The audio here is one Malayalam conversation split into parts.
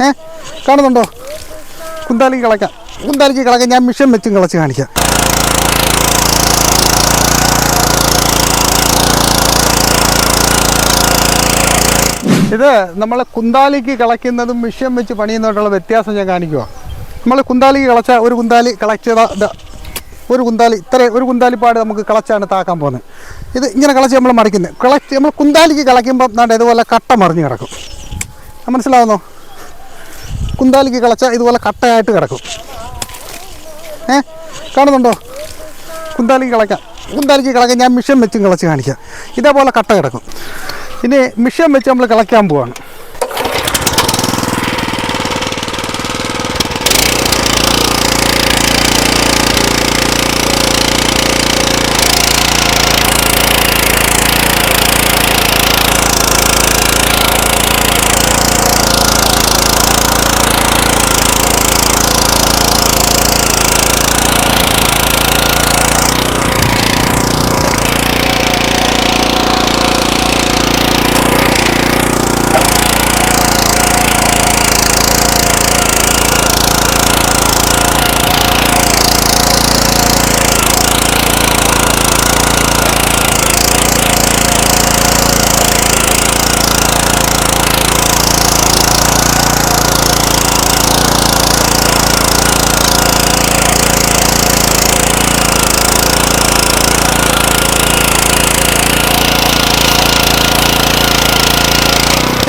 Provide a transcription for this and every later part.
ഏ? കാണുന്നുണ്ടോ? കുന്താലിക്ക് കളയ്ക്കാം. കുന്താലിക്ക് കളയ്ക്കാം. ഞാൻ മിഷൻ വെച്ചും കളച്ച് കാണിക്കാം. ഇത് നമ്മൾ കുന്താലിക്ക് കളയ്ക്കുന്നതും മിഷ്യൻ വെച്ച് പണിയുന്നതായിട്ടുള്ള വ്യത്യാസം ഞാൻ കാണിക്കുക നമ്മൾ കുന്താലിക്ക് കളച്ച ഒരു കുന്താലി കളച്ചതാ ഒരു കുന്താലി ഇത്ര ഒരു കുന്താലിപ്പാട് നമുക്ക് കളച്ചാണ് താക്കാൻ പോകുന്നത്. ഇത് ഇങ്ങനെ കളച്ച് നമ്മൾ മറിക്കുന്നത് കളച്ച് നമ്മൾ കുന്താലിക്ക് കളയ്ക്കുമ്പോൾ നാട്ടെ ഇതുപോലെ കട്ട മറിഞ്ഞ് കിടക്കും. മനസ്സിലാവുന്നോ? കുന്താലിക്ക് കളച്ച ഇതുപോലെ കട്ടയായിട്ട് കിടക്കും. ഏ? കാണുന്നുണ്ടോ? കുന്താലിക്ക് കളയ്ക്കാം കുന്താലിക്ക് കളയ്ക്കാം ഞാൻ മിഷൻ വെച്ചും കളച്ച് കാണിക്കാം. ഇതേപോലെ കട്ട കിടക്കും. ഇനി മിഷൻ വെച്ച് നമ്മൾ കളയ്ക്കാൻ പോവാണ്.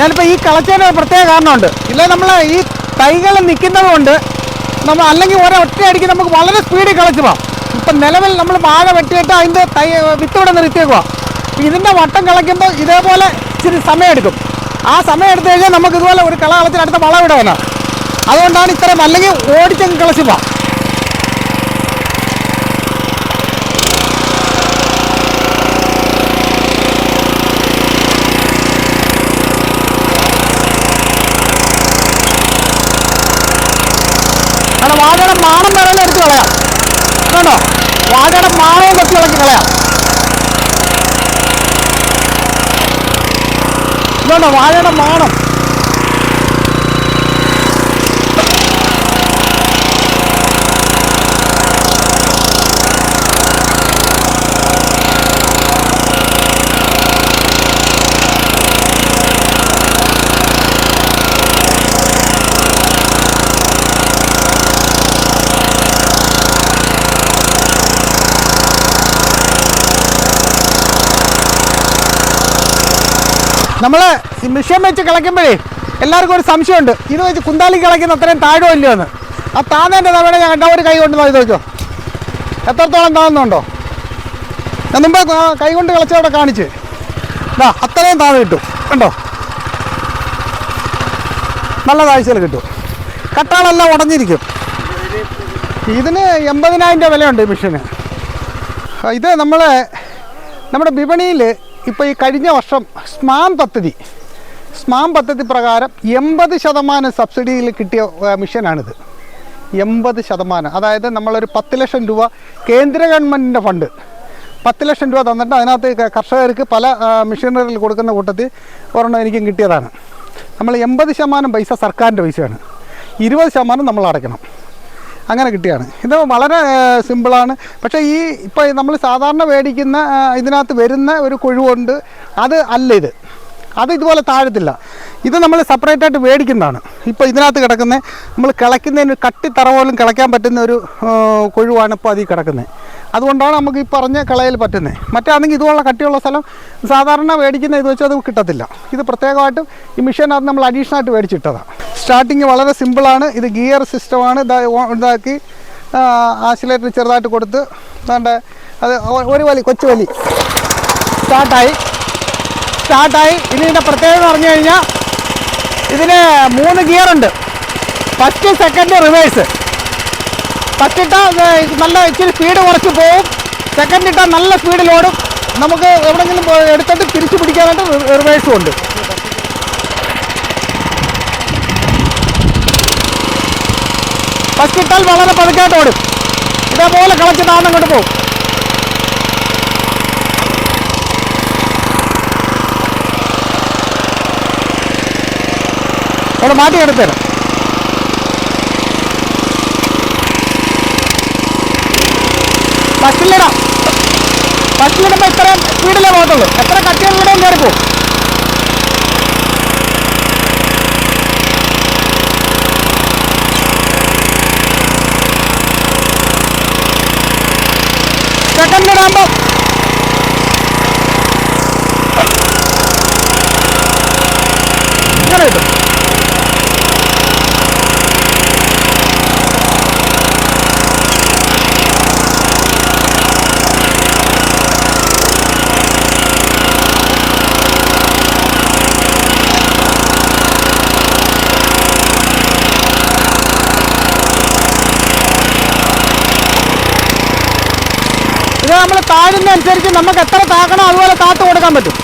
ഞാനിപ്പോൾ ഈ കളച്ചതിന് ഒരു പ്രത്യേക കാരണമുണ്ട്. ഇല്ല നമ്മൾ ഈ തൈകൾ നിൽക്കുന്നത് കൊണ്ട് നമ്മൾ അല്ലെങ്കിൽ ഒരൊറ്റ അടിക്ക് നമുക്ക് വളരെ സ്പീഡിൽ കളച്ചു പോകാം ഇപ്പം നിലവിൽ നമ്മൾ വാഴ വെട്ടിയിട്ട് അതിന്റെ തൈ വിത്ത് ഇവിടെ നിർത്തിയേക്കുക ഇതിന്റെ വട്ടം കളയ്ക്കുമ്പോൾ ഇതേപോലെ ഇച്ചിരി സമയമെടുക്കും. ആ സമയം എടുത്തു കഴിഞ്ഞാൽ നമുക്ക് ഇതുപോലെ ഒരു കള കളത്തിന് അടുത്ത അതുകൊണ്ടാണ് ഇത്രയും അല്ലെങ്കിൽ ഓടിച്ചങ്ങ് കളച്ചു പോവാം. വാഴയുടെ മാണം വേണമെങ്കിൽ എടുത്ത് കളയാം. കണ്ടോ? വാഴയുടെ മാണവും വെച്ച് ഇളക്കി കളയാം. ഇതുണ്ടോ? വാഴയുടെ മാണം നമ്മൾ ഈ മിഷൻ വെച്ച് കിളയ്ക്കുമ്പോഴേ എല്ലാവർക്കും ഒരു സംശയമുണ്ട്. ഇത് വെച്ച് കുന്താലി കിളയ്ക്കുന്ന അത്രയും താഴോ ഇല്ലയോ എന്ന് ആ താന്നേന്റെ തവണ ഞാൻ കണ്ട? ഒരു കൈ കൊണ്ട് നോക്കി നോക്കിയോ എത്രത്തോളം താന്നുണ്ടോ? ഞാൻ മുമ്പ് കൈ കൊണ്ട് കിളച്ചവിടെ കാണിച്ച്. ഇതാ അത്രയും താന്ന് കിട്ടും. കണ്ടോ? നല്ല താഴ്ചയിൽ കിട്ടും. കട്ടാളെല്ലാം ഉടഞ്ഞിരിക്കും. ഇതിന് എൺപതിനായിരം രൂപ വിലയുണ്ട് ഈ മെഷീന് ഇത് നമ്മളെ നമ്മുടെ വിപണിയിൽ ഇപ്പോൾ ഈ കഴിഞ്ഞ വർഷം സ്മാം പദ്ധതി സ്മാം പദ്ധതി പ്രകാരം എൺപത് ശതമാനം സബ്സിഡിയിൽ കിട്ടിയ മിഷനാണിത്. എൺപത് ശതമാനം. അതായത് നമ്മളൊരു പത്ത് ലക്ഷം രൂപ കേന്ദ്ര ഗവൺമെന്റിന്റെ ഫണ്ട്. പത്ത് ലക്ഷം രൂപ തന്നിട്ട് അതിനകത്ത് കർഷകർക്ക് പല മെഷീനറികൾ കൊടുക്കുന്ന കൂട്ടത്തിൽ ഒരെണ്ണം എനിക്കും കിട്ടിയതാണ്. നമ്മൾ എൺപത് ശതമാനം പൈസ സർക്കാരിന്റെ പൈസയാണ്. ഇരുപത് ശതമാനം നമ്മൾ അടയ്ക്കണം. അങ്ങനെ കിട്ടിയാണ്. ഇത് വളരെ സിമ്പിളാണ്. പക്ഷേ ഈ ഇപ്പോൾ നമ്മൾ സാധാരണ മേടിക്കുന്ന ഇതിനകത്ത് വരുന്ന ഒരു കൊഴുവുണ്ട്. അത് അല്ല ഇത്. അത് ഇതുപോലെ താഴത്തില്ല. ഇത് നമ്മൾ സെപ്പറേറ്റ് ആയിട്ട് മേടിക്കുന്നതാണ്. ഇപ്പോൾ ഇതിനകത്ത് കിടക്കുന്ന നമ്മൾ കിളയ്ക്കുന്നതിന് കട്ടിത്തറ പോലും കിളയ്ക്കാൻ പറ്റുന്ന ഒരു കൊഴുവാണ് ഇപ്പോൾ അതിൽ കിടക്കുന്നത്. അതുകൊണ്ടാണ് നമുക്ക് ഈ പറഞ്ഞ കളയിൽ പറ്റുന്നത്. മറ്റാണെങ്കിൽ ഇതുപോലെ കട്ടിയുള്ള സ്ഥലം സാധാരണ മേടിക്കുന്ന ഇത് വെച്ചാൽ അത് കിട്ടത്തില്ല. ഇത് പ്രത്യേകമായിട്ടും ഈ മിഷീനകത്ത് നമ്മൾ അഡീഷണലായിട്ട് മേടിച്ചിട്ടതാണ്. സ്റ്റാർട്ടിങ് വളരെ സിമ്പിളാണ്. ഇത് ഗിയർ സിസ്റ്റമാണ്. ഇതാക്കി ആസിലേറ്റർ ചെറുതായിട്ട് കൊടുത്ത് അതാണ്ട് അത് ഒരു വലി കൊച്ചു വലി. സ്റ്റാർട്ടായി. സ്റ്റാർട്ടായി. ഇനി ഇതിന്റെ പ്രത്യേകത എന്ന് പറഞ്ഞു കഴിഞ്ഞാൽ ഇതിന് മൂന്ന് ഗിയർ ഉണ്ട്. First second reverse. ഫസ്റ്റ് ഇട്ടാൽ നല്ല ഇച്ചിരി സ്പീഡ് കുറച്ച് പോവും. സെക്കൻഡ് ഇട്ടാൽ നല്ല സ്പീഡിൽ ഓടും. നമുക്ക് എവിടെയെങ്കിലും എടുത്തിട്ട് തിരിച്ചു പിടിക്കാനായിട്ട് റിവേഴ്സും ഉണ്ട്. ഫസ്റ്റ് ഇട്ടാൽ വളരെ പതുക്കായിട്ട് ഓടും. ഇതേപോലെ കളച്ച് താഴ്ന്നു കൊണ്ട് പോകും. അവിടെ മാറ്റി മാറ്റിയെടുത്തരാം ഫസ്റ്റിലിടാം ഫസ്റ്റിലിടുമ്പോൾ ഇത്രയും സ്പീഡിലേ പോകത്തുള്ളൂ. എത്ര കട്ടികളിലൂടെയും കയറി caramba! നമ്മൾ താഴുന്നതനുസരിച്ച് നമുക്ക് എത്ര താക്കണം അതുപോലെ താത്ത് കൊടുക്കാൻ പറ്റും.